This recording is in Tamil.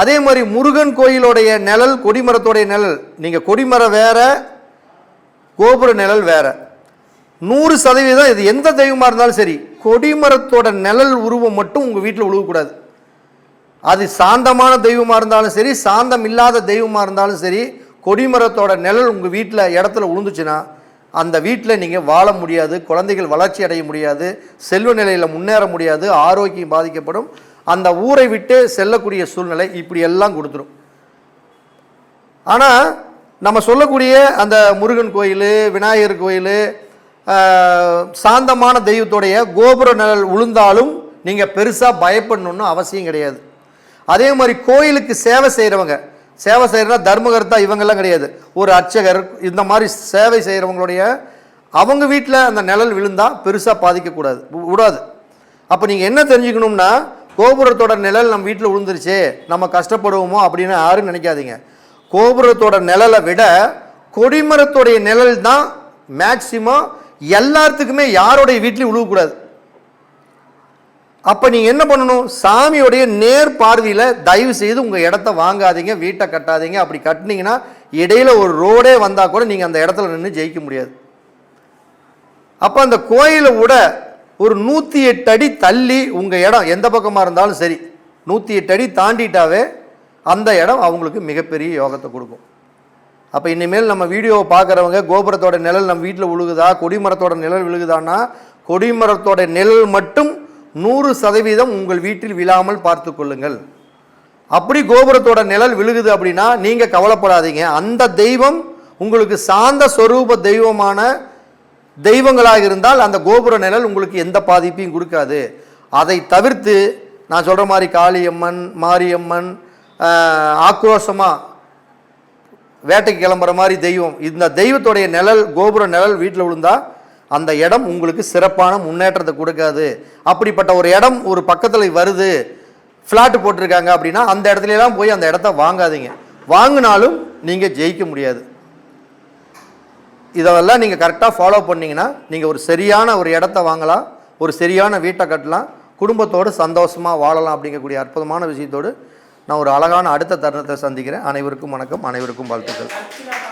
அதே மாதிரி முருகன் கோயிலுடைய நிழல் கொடிமரத்தோடைய நிழல் நீங்கள் கொடிமரம் வேற கோபுர நிழல் வேற. நூறு சதவீதம் இது எந்த தெய்வமாக இருந்தாலும் சரி கொடிமரத்தோட நிழல் உருவம் மட்டும் உங்கள் வீட்டில் உழுவக்கூடாது. அது சாந்தமான தெய்வமாக இருந்தாலும் சரி சாந்தம் இல்லாத தெய்வமாக இருந்தாலும் சரி கொடிமரத்தோட நிழல் உங்கள் வீட்டில் இடத்துல உளுந்துச்சுன்னா அந்த வீட்டில் நீங்கள் வாழ முடியாது குழந்தைகள் வளர்ச்சி அடைய முடியாது செல்வ நிலையில் முன்னேற முடியாது ஆரோக்கியம் பாதிக்கப்படும். அந்த ஊரை விட்டு செல்லக்கூடிய சூழ்நிலை இப்படி எல்லாம் கொடுத்துரும். ஆனால் நம்ம சொல்லக்கூடிய அந்த முருகன் கோயில் விநாயகர் கோயில் சாந்தமான தெய்வத்துடைய கோபுர நிழல் உளுந்தாலும் நீங்கள் பெருசாக பயப்படணுன்னு அவசியம் கிடையாது. அதே மாதிரி கோயிலுக்கு சேவை செய்கிறவங்க சேவை செய்கிறனா தர்மகர்த்தா இவங்கெல்லாம் கிடையாது. ஒரு அர்ச்சகர் இந்த மாதிரி சேவை செய்கிறவங்களுடைய அவங்க வீட்டில் அந்த நிழல் விழுந்தால் பெருசாக பாதிக்கக்கூடாது விடாது அப்போ நீங்கள் என்ன தெரிஞ்சுக்கணும்னா கோபுரத்தோட நிழல் நம்ம வீட்டில் விழுந்துருச்சே நம்ம கஷ்டப்படுவோமோ அப்படின்னு யாரும் நினைக்காதீங்க. கோபுரத்தோட நிழலை விட கொடிமரத்துடைய நிழல் தான் மேக்சிமம் எல்லாத்துக்குமே யாருடைய வீட்லையும் விழுவக்கூடாது அப்போ நீங்கள் என்ன பண்ணணும்? சாமியோடைய நேர் பார்வையில் தயவு செய்து உங்கள் இடத்த வாங்காதீங்க வீட்டை கட்டாதீங்க. அப்படி கட்டினீங்கன்னா இடையில ஒரு ரோடே வந்தால் கூட நீங்கள் அந்த இடத்துல நின்று ஜெயிக்க முடியாது. அப்போ அந்த கோயிலை விட ஒரு நூற்றி எட்டு அடி தள்ளி உங்கள் இடம் எந்த பக்கமாக இருந்தாலும் சரி நூற்றி எட்டு அடி தாண்டிட்டாவே அந்த இடம் அவங்களுக்கு மிகப்பெரிய யோகத்தை கொடுக்கும். அப்போ இனிமேல் நம்ம வீடியோவை பார்க்குறவங்க கோபுரத்தோட நிழல் நம்ம வீட்டில் விழுகுதா கொடிமரத்தோட நிழல் விழுகுதான்னா கொடிமரத்தோட நிழல் மட்டும் நூறு சதவீதம் உங்கள் வீட்டில் விழாமல் பார்த்து கொள்ளுங்கள். அப்படி கோபுரத்தோட நிழல் விழுகுது அப்படின்னா நீங்கள் கவலைப்படாதீங்க. அந்த தெய்வம் உங்களுக்கு சாந்த ஸ்வரூப தெய்வமான தெய்வங்களாக இருந்தால் அந்த கோபுர நிழல் உங்களுக்கு எந்த பாதிப்பையும் கொடுக்காது. அதை தவிர்த்து நான் சொல்கிற மாதிரி காளியம்மன் மாரியம்மன் ஆக்ரோஷமாக வேட்டைக்கு கிளம்புற மாதிரி தெய்வம். இந்த தெய்வத்துடைய நிழல் கோபுர நிழல் வீட்டில் விழுந்தால் அந்த இடம் உங்களுக்கு சிறப்பான முன்னேற்றத்தை கொடுக்காது. அப்படிப்பட்ட ஒரு இடம் ஒரு பக்கத்தில் வருது ஃப்ளாட்டு போட்டிருக்காங்க அப்படின்னா அந்த இடத்துலலாம் போய் அந்த இடத்த வாங்காதீங்க. வாங்கினாலும் நீங்கள் ஜெயிக்க முடியாது. இதெல்லாம் நீங்கள் கரெக்டாக ஃபாலோ பண்ணிங்கன்னா நீங்கள் ஒரு சரியான ஒரு இடத்த வாங்கலாம் ஒரு சரியான வீட்டை கட்டலாம் குடும்பத்தோடு சந்தோஷமாக வாழலாம் அப்படிங்கக்கூடிய அற்புதமான விஷயத்தோடு நான் ஒரு அழகான அடுத்த தருணத்தை சந்திக்கிறேன். அனைவருக்கும் வணக்கம் அனைவருக்கும் வாழ்த்துக்கள்.